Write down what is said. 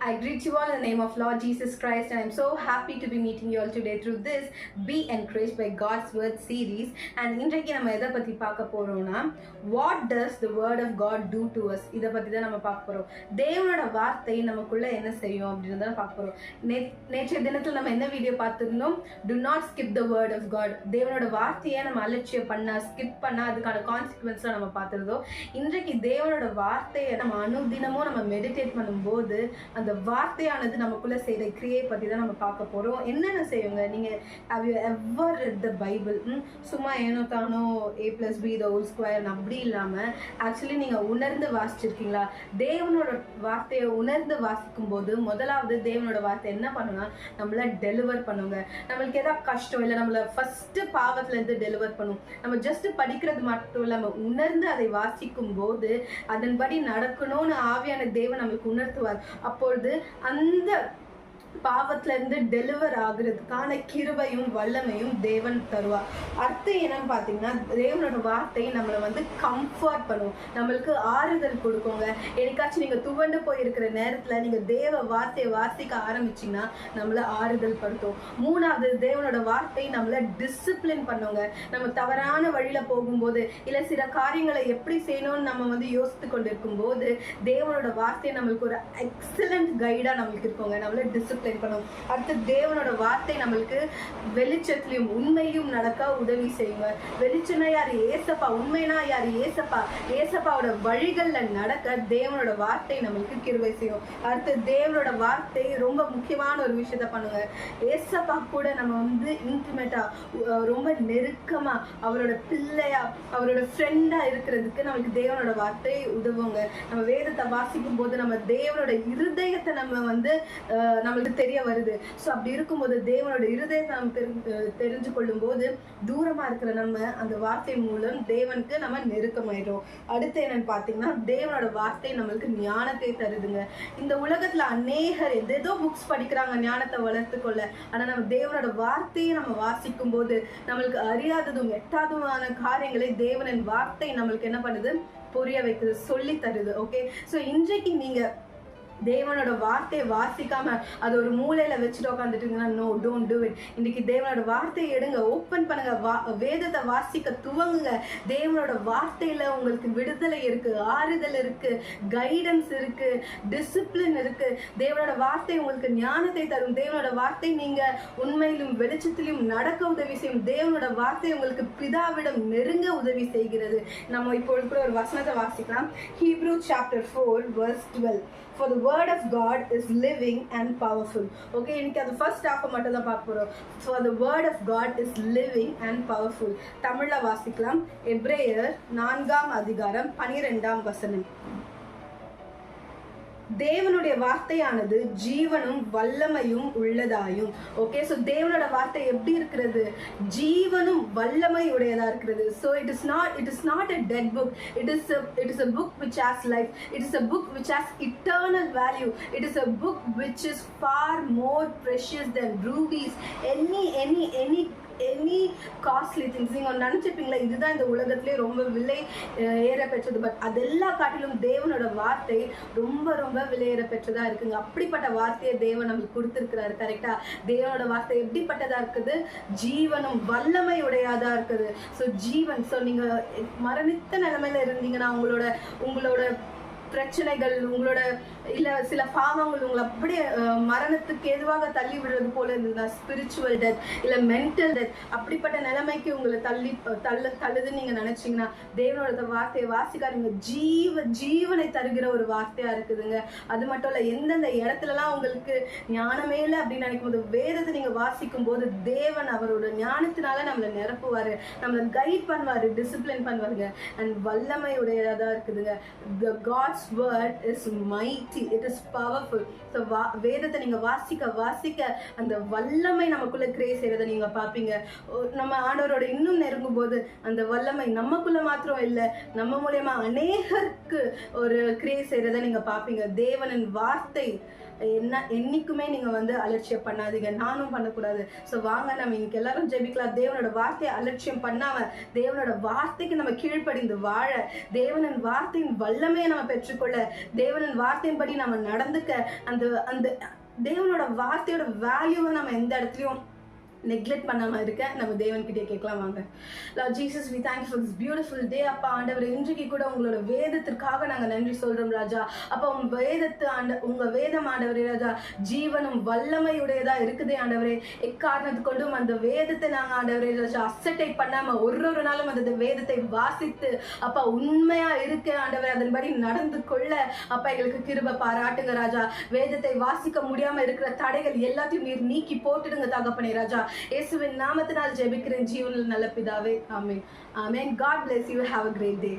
I greet you all in the name of Lord Jesus Christ, and I'm so happy to be meeting you all today through this Be Encouraged by God's Word series. And இன்றைக்கு நம்ம எதை பற்றி பார்க்க போகிறோம்னா what does the word of God do to us இதை பற்றி தான் நம்ம பார்க்க போகிறோம் தேவனோட வார்த்தை நமக்குள்ளே என்ன செய்யும் அப்படின்னு தான் பார்க்க போகிறோம் நே நேற்றைய தினத்தில் நம்ம என்ன வீடியோ பார்த்துருந்தோம்? Do not skip the word of God தேவனோட வார்த்தையை நம்ம அலட்சியம் பண்ணால் ஸ்கிப் பண்ணால் அதுக்கான கான்சிக்வன்ஸ்லாம் நம்ம பார்த்துருந்தோம். இன்றைக்கு தேவனோட வார்த்தையை நம்ம அனுதினமும் நம்ம மெடிடேட் பண்ணும்போது அந்த வார்த்தையானது நமக்குள்ள செய்த கிரியை பத்தி தான் நம்ம பார்க்க போறோம். என்னென்ன செய்யுங்க? நீங்க have you ever read the Bible சும்மா ஏனோ தானோ A plus B the whole square அப்படி இல்லாம ஆக்சுவலி நீங்க உணர்ந்து வாசிச்சிருக்கீங்களா? தேவனோட வார்த்தையை உணர்ந்து வாசிக்கும் போது முதலாவது தேவனோட வார்த்தை என்ன பண்ணுனா நம்மள டெலிவர் பண்ணுங்க. நம்மளுக்கு ஏதாவது கஷ்டம் இல்லை நம்மள ஃபர்ஸ்ட் பாவத்துல இருந்து டெலிவர் பண்ணும். நம்ம ஜஸ்ட் படிக்கிறது மட்டும் இல்லாம உணர்ந்து அதை வாசிக்கும் போது அதன்படி நடக்கணும்னு ஆவியான தேவன் நம்மளுக்கு உணர்த்துவார். அப்பொழுது அந்த பாவத்துல இருந்து டெலிவர் ஆகுறதுக்கான கிருபையும் வல்லமையும் தேவன் தருவார். அர்த்தம் என்னன்னு பார்த்தீங்கன்னா தேவனோட வார்த்தை நம்மளை வந்து கம்ஃபர்ட் பண்ணும். நம்மளுக்கு ஆறுதல் கொடுக்குங்க. எனக்காச்சும் நீங்க துவண்டு போயிருக்கிற நேரத்துல நீங்க தேவ வார்த்தையை வாசிக்க ஆரம்பிச்சீங்கன்னா நம்மள ஆறுதல் படுத்தும். மூணாவது தேவனோட வார்த்தை நம்மள டிசிப்ளின் பண்ணுங்க. நம்ம தவறான வழியில போகும்போது இல்ல சில காரியங்களை எப்படி செய்யணும்னு நம்ம வந்து யோசித்து கொண்டிருக்கும் போது தேவனோட வார்த்தை நம்மளுக்கு ஒரு எக்ஸலண்ட் கைடா நம்மளுக்கு இருக்கோங்க. நம்மள டிசிப்ளின் பண்ணும் அடுத்து தேவனோட வார்த்தை நம்மளுக்கு வெளிச்சத்திலையும் உண்மையும் நடக்க உதவி செய்யுங்க வெளிச்சம்னா யார்? ஏசப்பா. உண்மைனா யார்? ஏசப்பா. ஏசப்பாவோட வழிகள்ல நடக்க தேவனோட வார்த்தை நம்மளுக்கு கிருவை செய்யும். அடுத்து தேவனோட வார்த்தை ரொம்ப முக்கியமான ஒரு விஷயத்த பண்ணுங்க. ஏசப்பா கூட நம்ம வந்து இன்டிமேட்டா ரொம்ப நெருக்கமா அவரோட பிள்ளையா அவரோட ஃப்ரெண்டா இருக்கிறதுக்கு நம்மளுக்கு தேவனோட வார்த்தை உதவுங்க. நம்ம வேதத்தை வாசிக்கும் போது நம்ம தேவனோட இருதயத்தை நம்ம வந்து நம்மளுக்கு நம்மளுக்கு தெரிய வருது. ஸோ அப்படி இருக்கும்போது தேவனோட இருதயத்தை நாம் தெரிஞ்சு தெரிஞ்சு கொள்ளும் போது தூரமாக இருக்கிற நம்ம அந்த வார்த்தை மூலம் தேவனுக்கு நம்ம நெருக்கமாயிடும் அடுத்து என்னன்னு பார்த்தீங்கன்னா தேவனோட வார்த்தை நம்மளுக்கு ஞானத்தை தருதுங்க. இந்த உலகத்தில் அநேகர் எதேதோ புக்ஸ் படிக்கிறாங்க ஞானத்தை வளர்த்துக்கொள்ள. ஆனால் நம்ம தேவனோட வார்த்தையை நம்ம வாசிக்கும் போது நம்மளுக்கு அறியாததும் எட்டாததுமான காரியங்களை தேவனின் வார்த்தை நம்மளுக்கு என்ன பண்ணுது? புரிய வைக்குது சொல்லி தருது ஓகே ஸோ இன்றைக்கு நீங்கள் தேவனோட வார்த்தையை வாசிக்காம அது ஒரு மூலையில வச்சுட்டு உட்காந்துட்டீங்கன்னா நோ டோன்ட் டூ இட் இன்னைக்கு தேவனோட வார்த்தையை எடுங்க ஓப்பன் பண்ணுங்க வா வேதத்தை வாசிக்க துவங்குங்க. தேவனோட வார்த்தையில உங்களுக்கு விடுதலை இருக்கு ஆறுதல் இருக்கு கைடன்ஸ் இருக்கு டிசிப்ளின் இருக்கு. தேவனோட வார்த்தை உங்களுக்கு ஞானத்தை தரும். தேவனோட வார்த்தை நீங்க உண்மையிலும் வெளிச்சத்திலும் நடக்க உதவி செய்யும். தேவனோட வார்த்தை உங்களுக்கு பிதாவிடம் நெருங்க உதவி செய்கிறது. நம்ம இப்பொழுது கூட ஒரு வசனத்தை வாசிக்கலாம். Hebrew chapter four verse twelve for the word of God is living and powerful okay இன்னைக்கு அது ஃபர்ஸ்ட் ஹாஃப் மட்டும் தான் பார்க்க போகிறோம் for the word of God is living and powerful தமிழில் வாசிக்கலாம். எப்ரேயர் நான்காம் அதிகாரம் பனிரெண்டாம் வசனம். தேவனுடைய வார்த்தையானது ஜீவனும் வல்லமையும் உள்ளதாயும். ஓகே ஸோ தேவனோட வார்த்தை எப்படி இருக்கிறது? ஜீவனும் வல்லமை உடையதா இருக்கிறது so it is not it is not a dead book it is it is a book which has life it is a book which has eternal value it is a book which is far more precious than rubies any any any any costly things நீங்கள் நினச்சிருப்பீங்களா? இதுதான் இந்த உலகத்திலே ரொம்ப விலை ஏற பெற்றது but அதெல்லாம் காட்டிலும் தேவனோட வார்த்தை ரொம்ப ரொம்ப விலையேற பெற்றதா இருக்குங்க. அப்படிப்பட்ட வார்த்தையை தேவன் நம்மளுக்கு கொடுத்துருக்கிறாரு கரெக்டா தேவனோட வார்த்தை எப்படிப்பட்டதா இருக்குது? ஜீவனும் வல்லமை உடையதா இருக்குது. ஸோ ஜீவன் ஸோ நீங்க மரணித்த நிலைமையில இருந்தீங்கன்னா உங்களோட உங்களோட பிரச்சனைகள் உங்களோட இல்ல சில பாவங்கள் உங்களை அப்படியே மரணத்துக்கு எதுவாக தள்ளி விடுறது போல இருந்ததுன்னா ஸ்பிரிச்சுவல் டெத் இல்ல மென்டல் டெத் அப்படிப்பட்ட நிலைமைக்கு உங்களை தள்ளி தள்ள தள்ளுதுன்னு நீங்க நினைச்சீங்கன்னா தேவனோட வார்த்தையை வாசிக்காருங்க ஜீவ ஜீவனை தருகிற ஒரு வார்த்தையா இருக்குதுங்க. அது மட்டும் இல்ல எந்தெந்த இடத்துலலாம் உங்களுக்கு ஞானமே இல்லை அப்படின்னு நினைக்கும் போது வேதத்தை நீங்க வாசிக்கும் போது தேவன் அவரோட ஞானத்தினால நம்மளை நிரப்புவாரு. நம்மளை கைட் பண்ணுவாரு டிசிப்ளின் பண்ணுவாருங்க. அண்ட் வல்லமை உடையதா இருக்குதுங்க. God's God's word is mighty it is powerful so வா வேதத்தை நீங்கள் வாசிக்க வாசிக்க அந்த வல்லமை நமக்குள்ளே கிரே செய்கிறதை நீங்கள் பார்ப்பீங்க. ஓ, நம்ம ஆண்டவரோட இன்னும் நெருங்கும் போது அந்த வல்லமை நமக்குள்ளே மாத்திரம் இல்லை நம்ம மூலயமா அநேகருக்கு ஒரு கிரே செய்கிறத நீங்கள் பார்ப்பீங்க. தேவனின் வார்த்தை என்ன என்றைக்குமே நீங்கள் வந்து அலட்சியம் பண்ணாதீங்க. நானும் பண்ணக்கூடாது. ஸோ வாங்க நம்ம இன்னைக்கு எல்லாரும் ஜெபிக்கலாம். தேவனோட வார்த்தையை அலட்சியம் பண்ணாமல் தேவனோட வார்த்தைக்கு நம்ம கீழ்ப்படிந்து வாழ தேவனின் வார்த்தையின் வல்லமையை நம்ம பெற்றுக்கொள்ள தேவனின் வார்த்தையின்படி நம்ம நடந்துக்க அந்த அந்த தேவனோட வார்த்தையோட வேல்யூவை நம்ம எந்த இடத்துலையும் நெக்லெக்ட் பண்ணாமல் இருக்க நம்ம தேவன்கிட்டே கேட்கலாம் வாங்க. Lord Jesus we thank for this beautiful day அப்பா ஆண்டவர் இன்றைக்கு கூட உங்களோட வேதத்திற்காக நாங்கள் நன்றி சொல்கிறோம் ராஜா. அப்பா உங்கள் வேதத்து ஆண்ட உங்கள் வேதம் ஆண்டவரே ராஜா. ஜீவனும் வல்லமையுடையதாக இருக்குதே ஆண்டவரே. எக்காரணத்து கொண்டும் அந்த வேதத்தை நாங்கள் ஆண்டவரே ராஜா அசட்டை பண்ணாமல் ஒரு ஒரு நாளும் அந்த வேதத்தை வாசித்து அப்பா உண்மையாக இருக்க ஆண்டவர் அதன்படி நடந்து கொள்ள அப்பா எங்களுக்கு கிருப பாராட்டுங்க ராஜா. வேதத்தை வாசிக்க முடியாமல் இருக்கிற தடைகள் எல்லாத்தையும் நீர் நீக்கி போட்டுடுங்க தகப்பனே ராஜா. இயேசுவின் நாமத்தினால் ஜெபிக்கிறேன். ஜீவனில் நல்ல பிதாவே. ஆமென். ஆமென். God bless you. Have a great day.